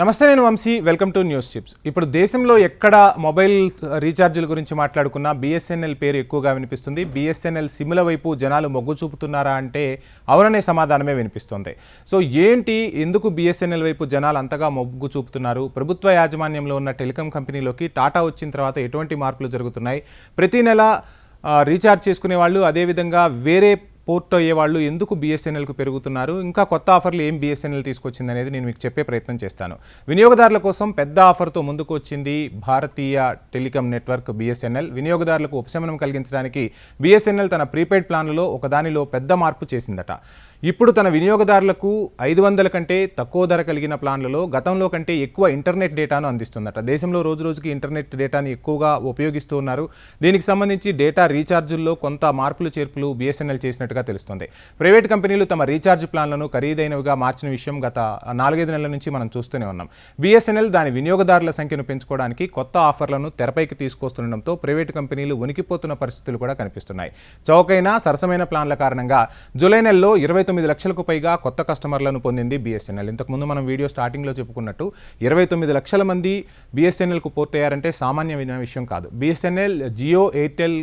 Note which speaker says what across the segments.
Speaker 1: నమస్తే నేను Vamshi. Welcome to news chips. ఇప్పుడు దేశంలో ఎక్కడ మొబైల్ రీఛార్జీల గురించి మాట్లాడుకున్నా బిఎస్ఎన్ఎల్ పేరు ఎక్కువగా వినిపిస్తుంది. బిఎస్ఎన్ఎల్ సిమ్ల వైపు జనాలు మొగ్గు చూపుతున్నారా అంటే అవుననే సమాధానమే వినిపిస్తుంది. సో ఏంటి ఎందుకు బిఎస్ఎన్ఎల్ వైపు జనాలు అంతగా మొగ్గు చూపుతున్నారు? ప్రభుత్వ యాజమాన్యంలో ఉన్న టెలికాం కంపెనీలోకి టాటా వచ్చిన తర్వాత ఎటువంటి మార్పులు జరుగుతున్నాయి? ప్రతి నెల రీఛార్జ్ చేసుకునే వాళ్ళు అదేవిధంగా వేరే పోర్ట్ అయ్యే వాళ్ళు ఎందుకు బీఎస్ఎన్ఎల్కు పెరుగుతున్నారు? ఇంకా కొత్త ఆఫర్లు ఏం బీఎస్ఎన్ఎల్ తీసుకొచ్చింది అనేది నేను మీకు చెప్పే ప్రయత్నం చేస్తాను. వినియోగదారుల కోసం పెద్ద ఆఫర్తో ముందుకు వచ్చింది భారతీయ టెలికాం నెట్వర్క్ బీఎస్ఎన్ఎల్. వినియోగదారులకు ఉపశమనం కలిగించడానికి బిఎస్ఎన్ఎల్ తన ప్రీపెయిడ్ ప్లాన్లలో ఒకదానిలో పెద్ద మార్పు చేసిందట. ఇప్పుడు తన వినియోగదారులకు ఐదు వందల కంటే తక్కువ ధర కలిగిన ప్లాన్లలో గతంలో కంటే ఎక్కువ ఇంటర్నెట్ డేటాను అందిస్తుందట. దేశంలో రోజు రోజుకి ఇంటర్నెట్ డేటాని ఎక్కువగా ఉపయోగిస్తూ ఉన్నారు. దీనికి సంబంధించి డేటా రీఛార్జుల్లో కొంత మార్పులు చేర్పులు బిఎస్ఎన్ఎల్ చేసినట్టుగా తెలుస్తుంది. ప్రైవేట్ కంపెనీలు తమ రీఛార్జ్ ప్లాన్లను ఖరీదైనవిగా మార్చిన విషయం గత నాలుగైదు నెలల నుంచి మనం చూస్తూనే ఉన్నాం. బీఎస్ఎన్ఎల్ దాని వినియోగదారుల సంఖ్యను పెంచుకోవడానికి కొత్త ఆఫర్లను తెరపైకి తీసుకొస్తుండటంతో ప్రైవేట్ కంపెనీలు ఉనికిపోతున్న పరిస్థితులు కూడా కనిపిస్తున్నాయి. చౌకైన సరసమైన ప్లాన్ల కారణంగా జూలై నెలలో ఇరవై తొమ్మిది లక్షలకు పైగా కొత్త కస్టమర్లను పొందింది బిఎస్ఎన్ఎల్. ఇంతకుముందు మనం వీడియో స్టార్టింగ్లో చెప్పుకున్నట్టు ఇరవై తొమ్మిది లక్షల మంది బీఎస్ఎన్ఎల్కు పోర్ట్ అయ్యారంటే సామాన్యమైన విషయం కాదు. బీఎస్ఎన్ఎల్ జియో ఎయిర్టెల్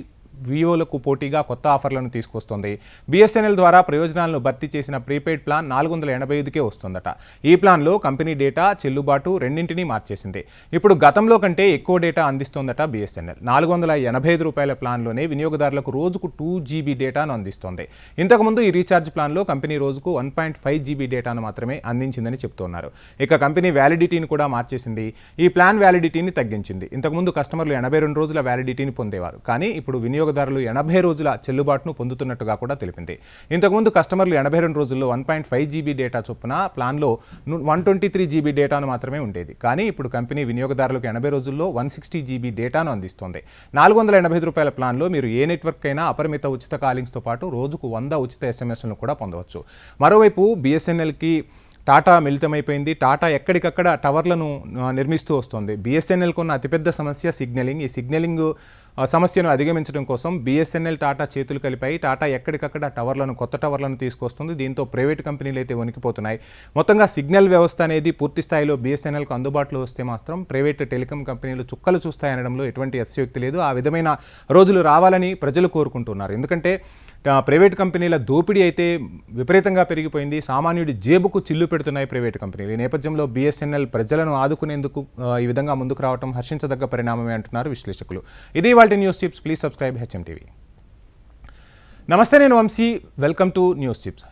Speaker 1: వివోలకు పోటీగా కొత్త ఆఫర్లను తీసుకొస్తుంది. బిఎస్ఎన్ఎల్ ద్వారా ప్రయోజనాలను భర్తీ చేసిన ప్రీపెయిడ్ ప్లాన్ నాలుగు వందల ఎనభై ఐదుకే వస్తుందట. ఈ ప్లాన్లో కంపెనీ డేటా చెల్లుబాటు రెండింటినీ మార్చేసింది. ఇప్పుడు గతంలో కంటే ఎక్కువ డేటా అందిస్తోందట బిఎస్ఎన్ఎల్. నాలుగు వందల ఎనభై ఐదు రూపాయల ప్లాన్లోనే వినియోగదారులకు రోజుకు టూ జీబీ డేటాను అందిస్తోంది. ఇంతకుముందు ఈ రీఛార్జ్ ప్లాన్లో కంపెనీ రోజుకు వన్ పాయింట్ ఫైవ్ జీబీ డేటాను మాత్రమే అందించిందని చెప్తున్నారు. ఇక కంపెనీ వ్యాలిడిటీని కూడా మార్చేసింది. ఈ ప్లాన్ వ్యాలిడిటీని తగ్గించింది. ఇంతకుముందు కస్టమర్లు ఎనభై రెండు రోజుల వ్యాలిడిటీని పొందేవారు. కానీ ఇప్పుడు వినియోగదారులు ఎనభై రోజుల చెల్లుబాటును పొందుతున్నట్టుగా కూడా తెలిపింది. ఇంతకుముందు కస్టమర్లు ఎనభై రెండు రోజుల్లో one point five GB data చొప్పున ప్లాన్లో వన్ ట్వంటీ త్రీ జీబీ డేటాను మాత్రమే ఉండేది. కానీ ఇప్పుడు కంపెనీ వినియోగదారులకు ఎనభై రోజుల్లో వన్ సిక్స్టీ జీబీ డేటాను అందిస్తోంది. నాలుగు వందల ఎనభై ఐదు రూపాయల ప్లాన్లో మీరు ఏ నెట్వర్క్ అయినా అపరిమిత ఉచిత కాలింగ్స్తో పాటు రోజుకు వంద ఉచిత ఎస్ఎంఎస్లను కూడా పొందవచ్చు. మరోవైపు బిఎస్ఎన్ఎల్కి టాటా మిళితమైపోయింది. టాటా ఎక్కడికక్కడ టవర్లను నిర్మిస్తూ వస్తుంది. బిఎస్ఎన్ఎల్కు ఉన్న అతిపెద్ద సమస్య సిగ్నలింగ్. ఈ సిగ్నలింగ్ సమస్యను అధిగమించడం కోసం బీఎస్ఎన్ఎల్ టాటా చేతులు కలిపాయి. టాటా ఎక్కడికక్కడ టవర్లను కొత్త టవర్లను తీసుకొస్తుంది. దీంతో ప్రైవేట్ కంపెనీలు అయితే వణికిపోతున్నాయి. మొత్తంగా సిగ్నల్ వ్యవస్థ అనేది పూర్తి స్థాయిలో బీఎస్ఎన్ఎల్కు అందుబాటులో వస్తే మాత్రం ప్రైవేట్ టెలికాం కంపెనీలు చుక్కలు చూస్తాయనడంలో ఎటువంటి అతిశయోక్తి లేదు. ఆ విధమైన రోజులు రావాలని ప్రజలు కోరుకుంటున్నారు. ఎందుకంటే ప్రైవేట్ కంపెనీల దోపిడీ అయితే విపరీతంగా పెరిగిపోయింది. సామాన్యుడి జేబుకు చిల్లు పెడుతున్నాయి ప్రైవేట్ కంపెనీలు. ఈ నేపథ్యంలో బిఎస్ఎన్ఎల్ ప్రజలను ఆదుకునేందుకు ఈ విధంగా ముందుకు రావడం హర్షించదగ్గ పరిణామమే అంటున్నారు విశ్లేషకులు. ఇది వాళ్ళ news chips please subscribe HM TV నమస్తే నేను Vamshi. Welcome to news chips